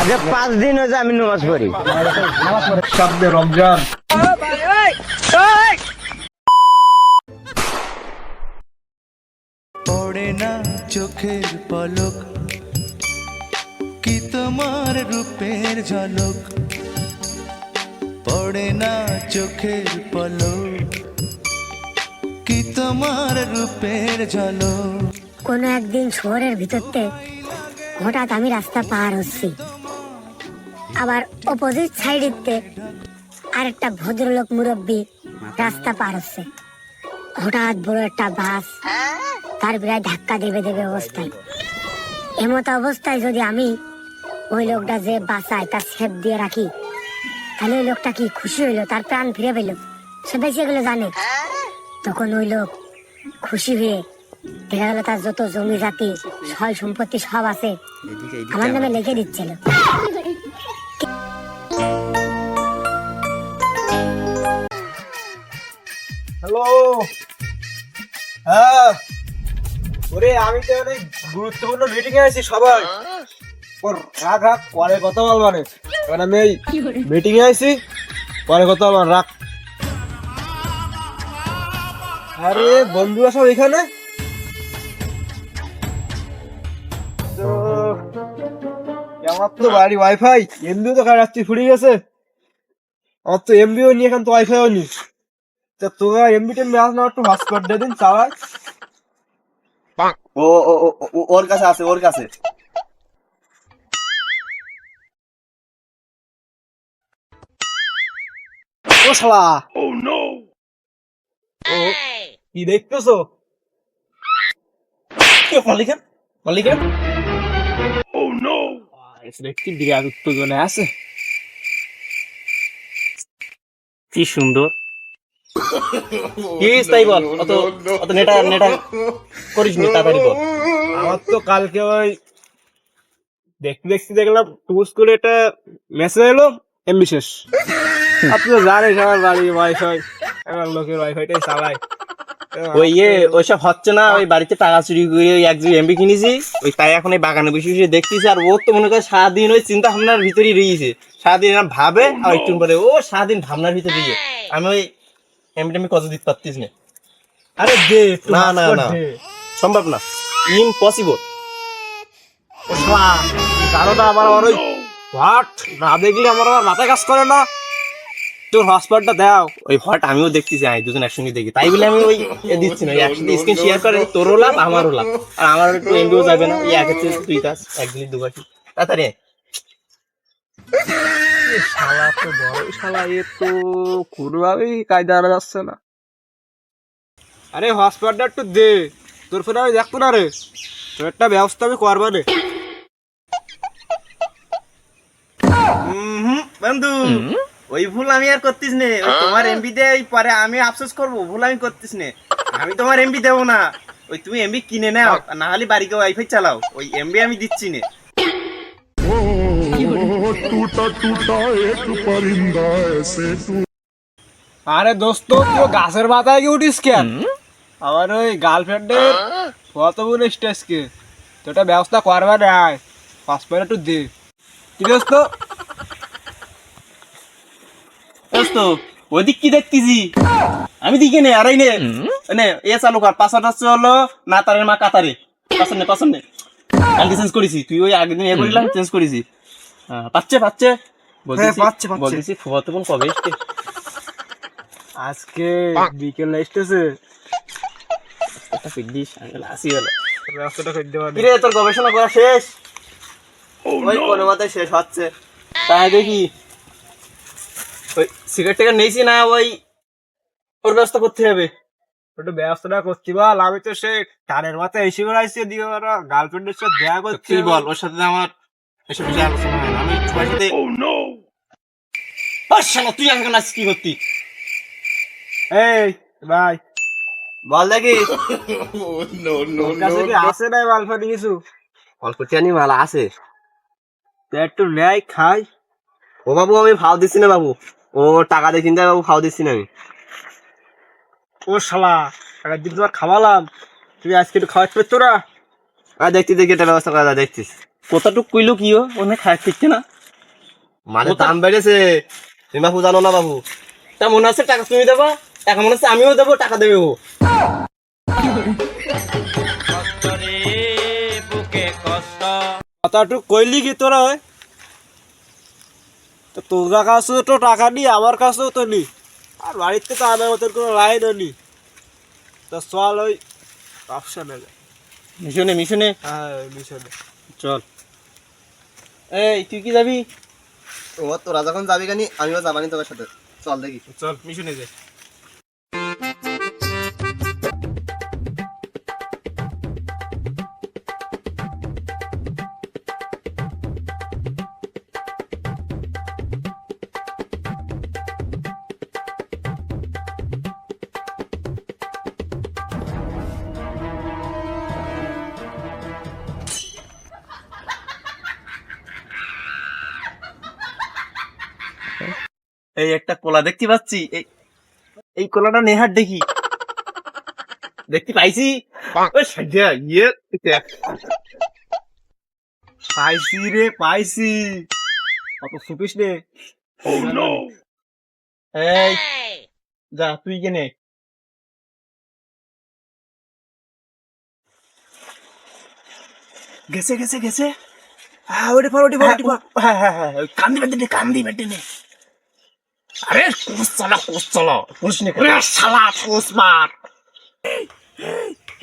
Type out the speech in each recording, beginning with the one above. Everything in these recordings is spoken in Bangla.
আজকে পাঁচ দিন হয়েছে আমি নামাজ পড়ি। সামনে রমজান। পড়ে না চোখের পলক কি তোমার রূপের ঝলক? পড়ে না চোখের পলক কি তোমার রূপের ঝলক? কোনো একদিন শহরের ভিতরতে হঠাৎ আমি রাস্তা পার হচ্ছি। আবার অপোজিট সাইডেতে আরেকটা ভদ্রলোক মুরব্বী রাস্তা পার হচ্ছে। হঠাৎ বড় একটা বাস তার প্রায় ধাক্কা দেবে দেবে অবস্থায়। এমত অবস্থায় যদি আমি ওই লোকটা যে বাসায় তার সেফ দিয়ে রাখি তাহলে ওই লোকটা কি খুশি হইল? তার প্রাণ ফিরে পেল? সে বেশি এগুলো জানে। তখন ওই লোক খুশি হয়ে দেখা গেল তার যত জমি জাতি সয় সম্পত্তি সব আছে আমার নামে লিখে দিচ্ছিল। হ্যালো। হ্যাঁ। ওরে আমি তো অনেক গুরুত্বপূর্ণ মিটিং এ আছি সবাই। ওর রাখ রাখ পরে কথা কারণ আমি এই মিটিং এ আছি পরে কথা বল রাখ আরে বন্ধুরা সব এখানে? আমার তো বাড়ি ওয়াইফাই এমবিও তো কাটাচ্ছি ফুরিয়ে গেছে। আমার তো এমবিও নিয়ে এখন তো ওয়াইফাইও নি তা তোরা এমবি টেমবি না একটু দিয়ে দিন চালাই ও ও ওর কাছে আছে ওর কাছে। ও শালা। ও কি দেখতেছো? কে মালিকেন মালিকেন ও নো দেখছি বিরাট উত্তেজনা আছে। কি সুন্দর। কি তাই বল? অত অত নেটা নেটা করিস নি তাড়াতাড়ি বল। আমার তো কালকে ওই দেখতে দেখতে দেখলাম টুস করে একটা মেসেজ এলো এমবি শেষ। আপনি তো আমার বাড়ি ওয়াইফাই আমার লোকের ওয়াইফাইটাই চালাই ওই ইয়ে ওইসব হচ্ছে না ওই বাড়িতে টাকা চুরি করে ওই এক জিবি এমবি কিনেছি ওই তাই এখন এই বাগানে বসে বসে দেখতেছি আর ও তো মনে করে সারাদিন ওই চিন্তা ভাবনার ভিতরেই রয়েছে। সারাদিন ভাবে আর একটু পরে ও সারাদিন ভাবনার ভিতরে রয়ে আমি ওই এমবি টেমবি কত দিতে পারতিস না? আরে দে না, না, না। সম্ভব না। ইম্পসিবল কারোটা আমার আবার ওই হোয়াট? না দেখলে আমার আবার মাথায় কাজ করে না। তোর হসপিটালটা দাও। ওই হট আমিও দেখতেছি আমি দুজন একসঙ্গে দেখি। তাই বলে আমি ওই এ দিচ্ছি না একসাথে স্ক্রিন শেয়ার করে তোরও লাভ আমারও লাভ। আর আমার একটু এমবিও যাবে না এই একের তুই কাজ এক দিলি দুবাটি। তাড়াতাড়ি শালা তো বড় শালা এ তো কোনোভাবেই কায়দা আনা যাচ্ছে না। আরে হসপিটালটা একটু দে তোর ফোনে আমি দেখব না রে। তোর একটা ব্যবস্থা আমি করব উমহুম, বন্ধু ওই ভুল আমি আর করতিস নে। ওই তোমার এমবি দে পরে আমি আফসোস করব ভুল আমি করতিস নে। আমি তোমার এমবি দেবো না। ওই তুমি এমবি কিনে নাও না হলে বাড়িতে ওয়াইফাই চালাও। ওই এমবি আমি দিচ্ছি নে। টুটা টুটা এক পরিন্দা এসে আরে দোস্ত তুই গাছের পাতায় কি উঠিস কেন? আমার ওই গার্লফ্রেন্ডের কত বলে স্টেজকে। তো এটা ব্যবস্থা করবে না পাঁচ মিনিট একটু দে। কি দোস্ত? দোস্ত ওদিক কি দেখতেছি? আমি দিকে নে আরাই নে নে এ চালু কর পাঁচটা হচ্ছে হলো না তারের মা কাতারে। পাঁচনে পাঁচনে কালকে চেঞ্জ করেছি। তুই ওই আগের দিন এ করলাম চেঞ্জ করেছি। পাচ্ছে পাচ্ছে। পাচ্ছে, পাচ্ছে। বলতেছি ফুয়াতে বোন কবে এসছে? আজকে বিকেল এসতেছে। একটা পিডিস আঙ্গেল আসি গেল ব্যবস্থাটা করে দেওয়া কিরে তোর গবেষণা করা শেষ? ওই কোনো মতে শেষ হচ্ছে। তাই দেখি। ওই সিগারেট নিয়েছি না ওই ওর ব্যবস্থা করতে হবে? একটু ব্যবস্থাটা করছি বল আমি তো সে টানের মাথায় এসে বেড়াইছি দিয়ে ওরা গার্লফ্রেন্ডের সাথে দেখা করছি বল ওর সাথে আমার এসব বিষয়ে আলোচনা হয় না। আমি সবার সাথে আর শালা, তুই এখন আছিস কি করতি? এই ভাই। বল দেখি। তোর কাছে কি আছে না গার্লফ্রেন্ড কিছু? অল্প টিয়ানি মালা আছে। একটু নেয় খাই। ও বাবু আমি ভাও দিচ্ছি না বাবু। ও টাকা দিয়ে কিনতে বাবু ভাও দিচ্ছি না আমি। ও শালা আগের দিন তোমার খাওয়ালাম। তুই আজকে একটু খাওয়াতে পারছ না আর দেখছি দেখি এটা ব্যবস্থা করা দেখছিস। কতটুক কইলো কি ও ওনে খায় ঠিকছে না। মানে দাম বেড়েছে তুমি বাবু জানো না বাবু তা মনে আছে টাকা তুমি দেবো? টাকা মনে আছে আমিও দেবো টাকা দেবে ও। কথাটু কইলি কি তোরা হয়? তো তোর কাছেও তো টাকা নি আমার কাছেও তো নি। আর বাড়িতে তো আমার মতন কোনো লাইনও নি তো চল ওই মিশনে মিশনে হ্যাঁ মিশনে চল। এই তুই কি যাবি? ও তোরা যখন যাবি কানি আমিও যাবানি তোর সাথে। চল দেখি। চল মিশনে যাই। এই একটা কলা দেখতে পাচ্ছি। এই এই কলাটা নেহার দেখি। দেখতে পাইছি? ইয়ে। পাইছি রে পাইছি। অত সুপিস নে। এই যা তুই কেনে গেছে গেছে গেছে। হ্যাঁ OT for OT for OT for হ্যাঁ হ্যাঁ হ্যাঁ কান্দি বেঁধে নে কান্দি বেঁধে নে। আরে কুস চলা কুস চলো কুস নে আরে শালা কুস মার।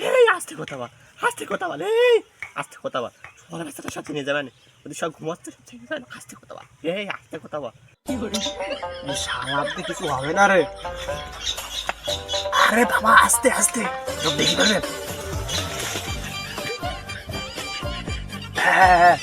এই আস্তে কথা বল আস্তে কথা বল এই আস্তে কথা বল। সবার বাচ্চাটা সাথে নিয়ে যাবে না ওদের সব ঘুমাচ্ছে সব থেকে যাবে না আস্তে কথা বল এই আস্তে কথা বল। এই শালাতে কিছু হবে না রে। আরে বাবা আস্তে আস্তে দেখি পারবেন হ্যাঁ হ্যাঁ।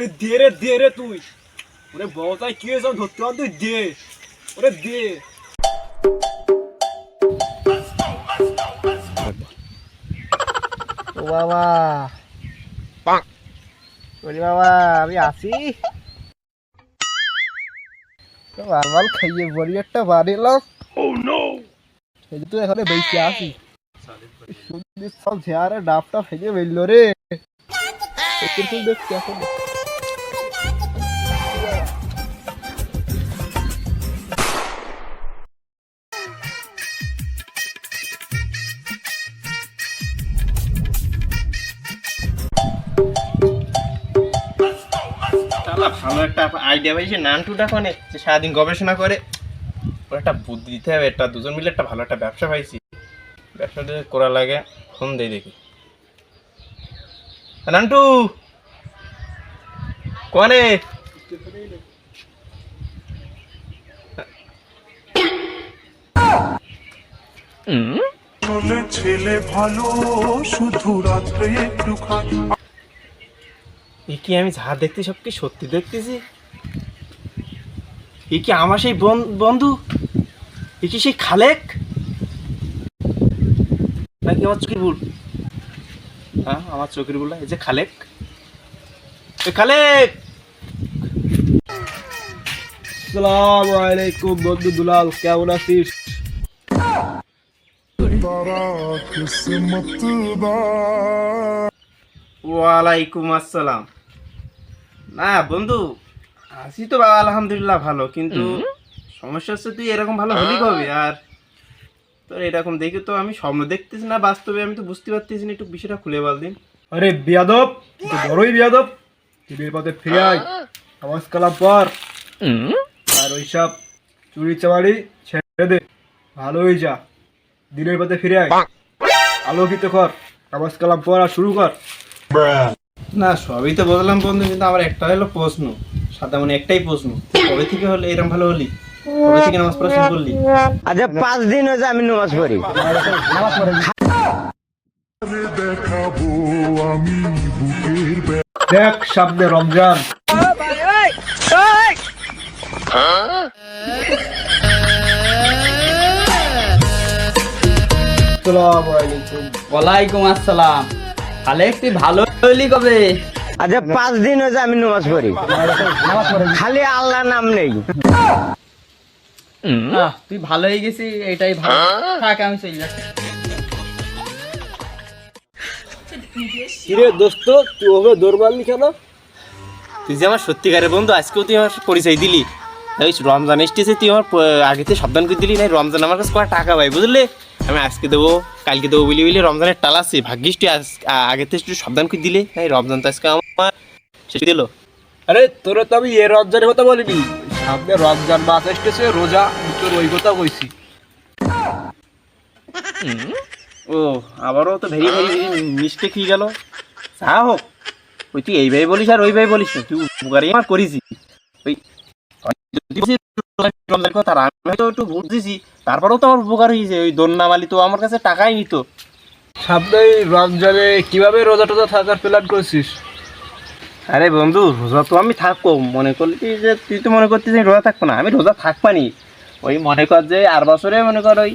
ওরে দে রে দে রে তুই। ওরে বউটাই কি হয়েছে? ধরতে পার তুই দে। ওরে দে। ও বাবা। ওরে বাবা আমি আসি। তো বারবার খাইয়ে বড়ি একটা বাড়িলাম এই তো এখানে বেঁচে আসি সুন্দর সব ঝেয়ারে ডাবটা ফেলে বেরলো রে। দেখছি এখন। ভালো একটা আইডিয়া পাইছে নানটুটা কোনে যে সারাদিন গবেষণা করে ওর একটা বুদ্ধি দিতে হবে একটা দুজন মিলে একটা ভালো একটা ব্যবসা পাইছি। ব্যবসাটা করা লাগে ফোন দেই দেখি। আ, নান্টু! কনে? ছেলে ভালো শুধু রাত্রে একটু খাই এ কি আমি যা দেখতে সব কি সত্যি দেখতেছি? এ কি আমার সেই বন- বন্ধু? এ কি সেই খালেক? নাকি আমার চোখের ভুল? হ্যাঁ আমার চোখের ভুল? এই যে খালেক। এ খালেক! আসসালামু আলাইকুম বন্ধু দুলাল কেমন আছিস? ওয়ালাইকুম আসসালাম। না বন্ধু আছি তো বাবা আলহামদুলিল্লাহ ভালো কিন্তু সমস্যা হচ্ছে তুই এরকম ভালো হলি কবে? আর তোর এরকম দেখে তো আমি স্বপ্ন দেখতেছি না বাস্তবে আমি তো বুঝতে পারতেছি না একটু বিষয়টা খুলে বল দিন। আরে বিয়াদব তুই বড়ই বিয়াদব। টিভির পথে ফিরে আয় নামাজ কালাম পর আর ওইসব চুরি চামারি ছেড়ে দে ভালো হয়ে যা। দিনের পথে ফিরে আয়। আলোকিত কর নামাজ কালাম পর আর শুরু কর। না সবই তো বললাম বন্ধু কিন্তু আমার একটা হলো প্রশ্ন। সাদা মানে একটাই প্রশ্ন কবে থেকে হলে এরকম ভালো হলি? কবে থেকে নামাজ পড়া শুরু করলি? আচ্ছা পাঁচ দিন হয়েছে আমি নামাজ পড়ি। দেখাবো আমি বুকের দেখ সামনে রমজান। আসসালামু আলাইকুম। ওয়ালাইকুম আসসালাম তাহলে একটু ভালো হইলি কবে? আজ পাঁচ দিন হয়েছে আমি নামাজ পড়ি। খালি আল্লাহ নাম নেই। তুই ভালো হয়ে গেছি এটাই ভালো। থাক আমি চলে যাচ্ছি। কিরে দোস্ত তুই ওকে দৌড় মারলি কেন? তুই যে আমার সত্যিকারের বন্ধু আজকেও তুই আমার পরিচয় দিলি। ওই রমজান এসতেছে তুই আমার প- আগে থেকে সাবধান করে দিলি না রমজান আমার কাছে কয় টাকা পাই বুঝলি? আমি আজকে দেবো কালকে দেবো বলি বলি রমজানের টাল আছে। ভাগ্যিস তুই আজ- আ- আগে থেকে একটু সাবধান করে দিলে। এই রমজান তো আজকে আমার শেষ দিল। আরে তোরা তো আমি এ রমজানের কথা বলিনি। সামনে রমজান মাস আসতেছে রোজা তোর ওই কথা কইছি। ও আবারও তো ভেরি ভেরি মিস্টেক হয়ে গেল। যা হোক ওই তুই এইভাবে বলিস আর ওইভাবে বলিস না। তুই উপকারই আমার করিস ওই আমি হয়তো একটু তারপরেও তো আমার উপকার হয়েছে ওই দন্নামালি তো আমার কাছে টাকাই নিত। রমজানে কীভাবে রোজা টোজা থাকার প্ল্যান করছিস? আরে বন্ধু রোজা তো আমি থাকব। মনে করলি যে তুই তো মনে করছিস আমি রোজা থাকব না। আমি রোজা থাকবানি। ওই মনে কর যে আর বছরে মনে কর ওই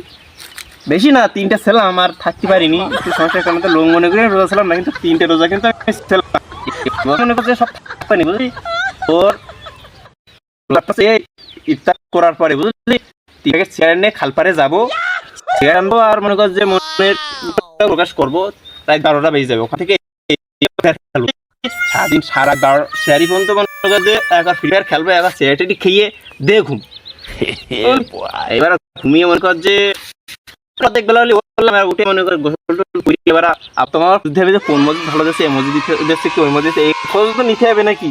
বেশি না তিনটে ছিলাম আর থাকতে পারিনি। একটু সমস্যার কারণে তো লোক মনে করে রোজা ছিলাম না কিন্তু তিনটে রোজা কিন্তু আমি ছিলাম। মনে করছে সব থাকবানি বুঝলি? তোর ইফতার করার পরে বুঝলি নিয়ে খালপারে যাব। আনব আর মনে কর যে মনের প্রকাশ করব প্রায় বারোটা বেজে যাবে। ওখান থেকে সারাদিন সারা বারো মনে করে যে একবার ফ্রি ফায়ার খেলবে একবার চেয়ারটি খেয়ে দে ঘুম এবার ঘুমিয়ে মনে কর যে অর্ধেক বেলা হলে বললাম উঠে মনে করে গোসল করি এবার আপ তোমার বুঝতে হবে যে কোন মসজিদ ভালো যাচ্ছে এই মসজিদ দিচ্ছে কি ওই মসজিদ এই খোঁজ তো নিতে হবে নাকি?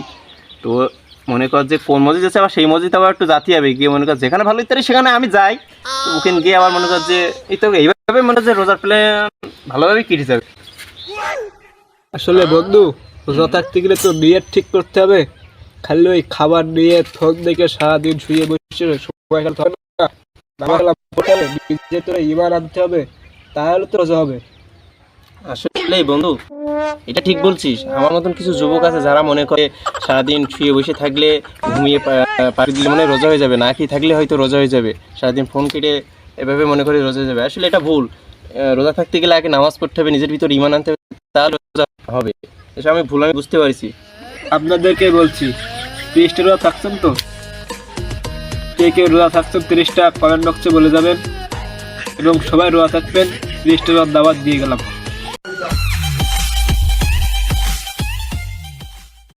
তো মনে কর যে কোন মসজিদ আছে, আবার সেই মসজিদ আবার একটু জাতি হবে। গিয়ে মনে কর যেখানে ভালো ইত্যাদি, সেখানে আমি যাই। ওখানে গিয়ে আবার মনে কর যে, এই তো এইভাবে মনে কর রোজার প্ল্যান ভালোভাবে কেটে যাবে। আসলে বন্ধু, রোজা থাকতে গেলে তো নিয়ত ঠিক করতে হবে। খালি ওই খাবার নিয়ে ফোন দেখে সারাদিন শুয়ে বসে সময় খেলতে হবে না। নিজে আনতে হবে, তাহলে তো রোজা হবে। আসলে বন্ধু, এটা ঠিক বলছিস। আমার মতন কিছু যুবক আছে যারা মনে করে সারাদিন শুয়ে বসে থাকলে ঘুমিয়ে পা- পাড়ি দিলে মনে রোজা হয়ে যাবে না কি থাকলে হয়তো রোজা হয়ে যাবে। সারাদিন ফোন কেটে এভাবে মনে করে রোজা হয়ে যাবে। আসলে এটা ভুল। রোজা থাকতে গেলে আগে নামাজ পড়তে হবে, নিজের ভিতর ইমান আনতে হবে, তাহলে রোজা হবে। এসব আমি ভুল, আমি বুঝতে পারছি। আপনাদেরকে বলছি, তিরিশটা রোজা থাকছেন তো? কে কে রোজা থাকছেন তিরিশটা কমেন্ট বক্সে বলে যাবেন। এবং সবাই রোজা থাকবেন, তিরিশটা রোজার দাওয়াত দিয়ে গেলাম।